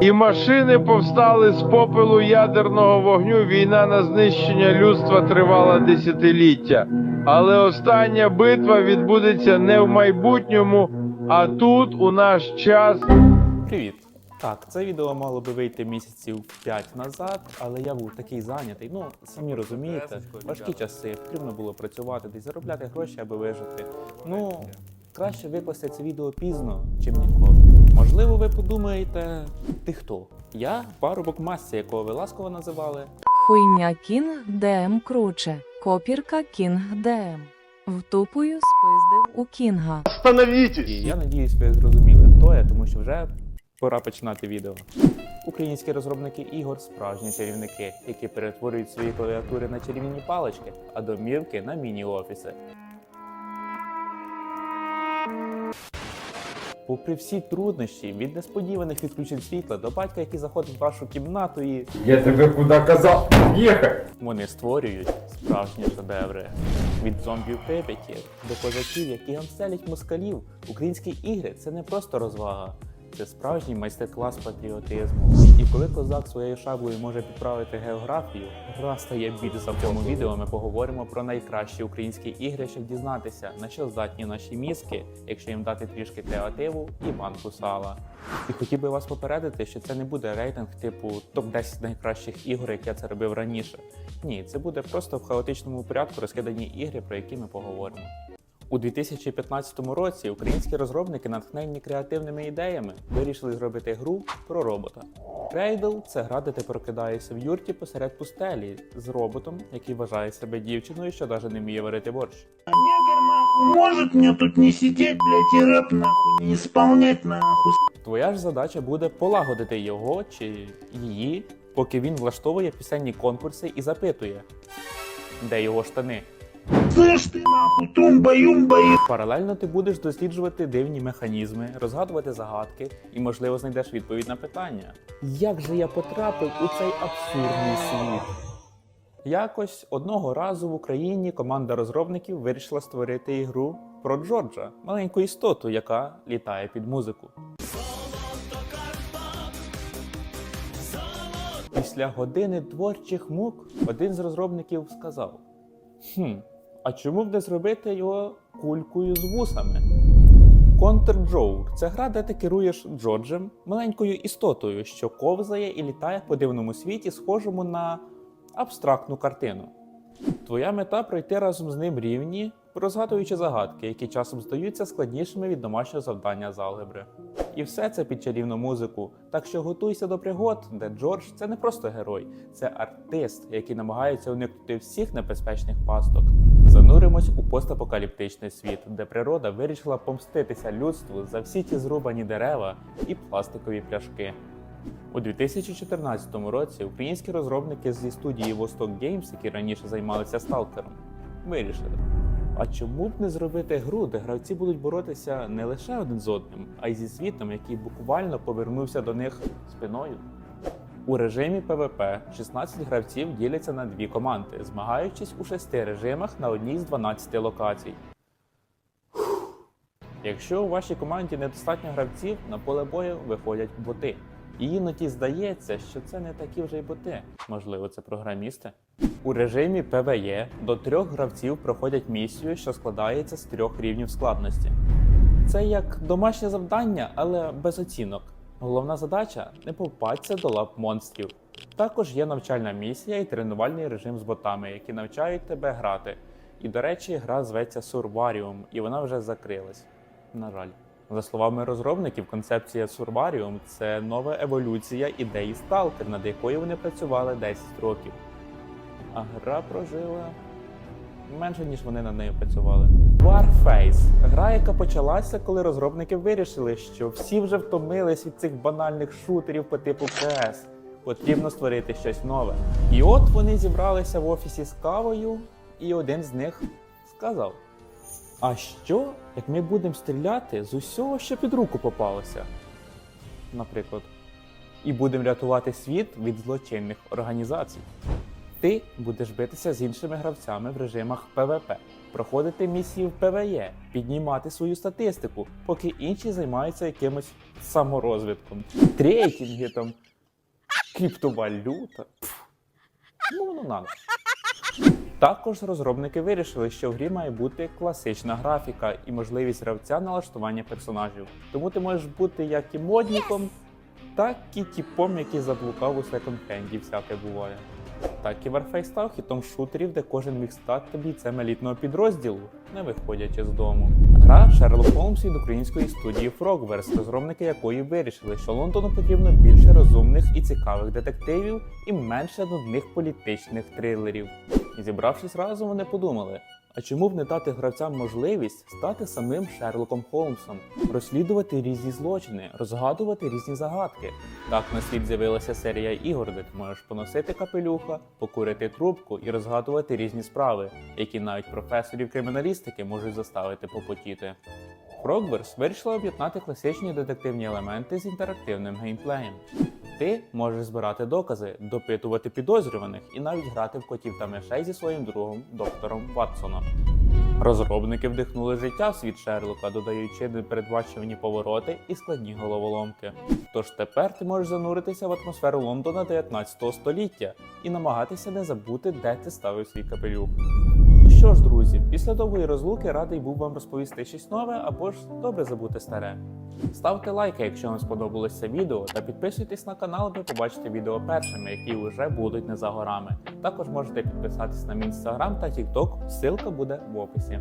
І машини повстали з попелу ядерного вогню. Війна на знищення людства тривала десятиліття. Але остання битва відбудеться не в майбутньому, а тут у наш час. Привіт! Так, це відео мало би вийти місяців 5 назад, але я був такий зайнятий. Ну, самі розумієте, важкі часи, потрібно було працювати, десь заробляти гроші, аби вижити. Ну, краще викласти це відео пізно, чим ніколи. Можливо, ви подумаєте, ти хто? Я парубок масці, якого ви ласково називали. Хуйня Кінг ДМ круче. Копірка Кінг ДМ. Втупую спиздив у Кінга. І я надіюсь, ви зрозуміли, хто я, тому що вже пора починати відео. Українські розробники ігор справжні чарівники, які перетворюють свої клавіатури на чарівні палички, а домівки на міні-офіси. Попри всі труднощі, від несподіваних відключень світла до батька, який заходить в вашу кімнату і Я тебе куда казав, ехать? вони створюють справжні шедеври. Від зомбів Прип'яті до козаків, які гамселять москалів. Українські ігри це не просто розвага, це справжній майстер-клас патріотизму. І коли козак своєю шаблею може підправити географію, гра стає більша. В цьому відео ми поговоримо про найкращі українські ігри, щоб дізнатися, на що здатні наші мізки, якщо їм дати трішки креативу і банку сала. І хотів би вас попередити, що це не буде рейтинг типу топ-10 найкращих ігор, як я це робив раніше. Ні, це буде просто в хаотичному порядку розкидані ігри, про які ми поговоримо. У 2015 році українські розробники, натхненні креативними ідеями, вирішили зробити гру про робота. Cradle – це гра, де ти прокидаєшся в юрті посеред пустелі з роботом, який вважає себе дівчиною, що навіть не вміє варити борщ. Может мне тут не сидеть, блядь, и рэп нахуй не исполнять нахуй. Твоя ж задача буде полагодити його чи її, поки він влаштовує пісенні конкурси і запитує, де його штани. Паралельно ти будеш досліджувати дивні механізми, розгадувати загадки і, можливо, знайдеш відповідь на питання. Як же я потрапив у цей абсурдний світ? Якось одного разу в Україні команда розробників вирішила створити ігру про Джорджа, маленьку істоту, яка літає під музику. Після години творчих мук один з розробників сказав: Хм, а чому б не зробити його кулькою з вусами? Joke – це гра, де ти керуєш Джорджем, маленькою істотою, що ковзає і літає по дивному світі, схожому на абстрактну картину. Твоя мета пройти разом з ним рівні, розгадуючи загадки, які часом здаються складнішими від домашнього завдання з алгебри. І все це під чарівну музику. Так що готуйся до пригод, де Джордж це не просто герой, це артист, який намагається уникнути всіх небезпечних пасток. Зануримось у постапокаліптичний світ, де природа вирішила помститися людству за всі ті зрубані дерева і пластикові пляшки. У 2014 році українські розробники зі студії Vostok Games, які раніше займалися сталкером, вирішили. А чому б не зробити гру, де гравці будуть боротися не лише один з одним, а й зі світом, який буквально повернувся до них спиною? У режимі PvP 16 гравців діляться на дві команди, змагаючись у шести режимах на одній з 12 локацій. Якщо у вашій команді недостатньо гравців, на поле бою виходять боти. І іноді здається, що це не такі вже й боти. Можливо, це програмісти. У режимі PvE до трьох гравців проходять місію, що складається з трьох рівнів складності. Це як домашнє завдання, але без оцінок. Головна задача не попатися до лап монстрів. Також є навчальна місія і тренувальний режим з ботами, які навчають тебе грати. І, до речі, гра зветься Survarium, і вона вже закрилась. На жаль. За словами розробників, концепція Survarium – це нова еволюція ідеї Stalker, над якою вони працювали 10 років. А гра прожила менше, ніж вони над нею працювали. Warface – гра, яка почалася, коли розробники вирішили, що всі вже втомились від цих банальних шутерів по типу CS. Потрібно створити щось нове. І от вони зібралися в офісі з кавою, і один з них сказав: А що, як ми будемо стріляти з усього, що під руку попалося? Наприклад, і будемо рятувати світ від злочинних організацій. Ти будеш битися з іншими гравцями в режимах PvP. Проходити місії в ПВЕ, піднімати свою статистику, поки інші займаються якимось саморозвитком. Трейдинги там, криптовалюта. Пф. Ну, воно надо. Також розробники вирішили, що в грі має бути класична графіка і можливість гравця налаштування персонажів. Тому ти можеш бути як і модніком, так і типом, який заблукав у секонд-хенді, всяке буває. Так і Warface хітом шутерів, де кожен міг стати бійцем елітного підрозділу, не виходячи з дому. Гра Шерлок Холмс від української студії Frogverse, розробники якої вирішили, що Лондону потрібно більше розумних і цікавих детективів і менше нудних політичних трилерів. І зібравшись разом, вони подумали: а чому б не дати гравцям можливість стати самим Шерлоком Холмсом, розслідувати різні злочини, розгадувати різні загадки? Так на світ з'явилася серія ігор, де ти можеш поносити капелюха, покурити трубку і розгадувати різні справи, які навіть професорів криміналістики можуть заставити попотіти. Frogverse вирішила об'єднати класичні детективні елементи з інтерактивним геймплеєм. Ти можеш збирати докази, допитувати підозрюваних і навіть грати в котів та мишей зі своїм другом доктором Ватсоном. Розробники вдихнули життя в світ Шерлока, додаючи непередбачувані повороти і складні головоломки. Тож тепер ти можеш зануритися в атмосферу Лондона 19 століття і намагатися не забути, де ти ставив свій капелюх. Що ж, друзі, після довгої розлуки радий був вам розповісти щось нове або ж добре забути старе. Ставте лайки, якщо вам сподобалось це відео, та підписуйтесь на канал, аби побачити відео першими, які вже будуть не за горами. Також можете підписатись на мій інстаграм та тікток, ссылка буде в описі.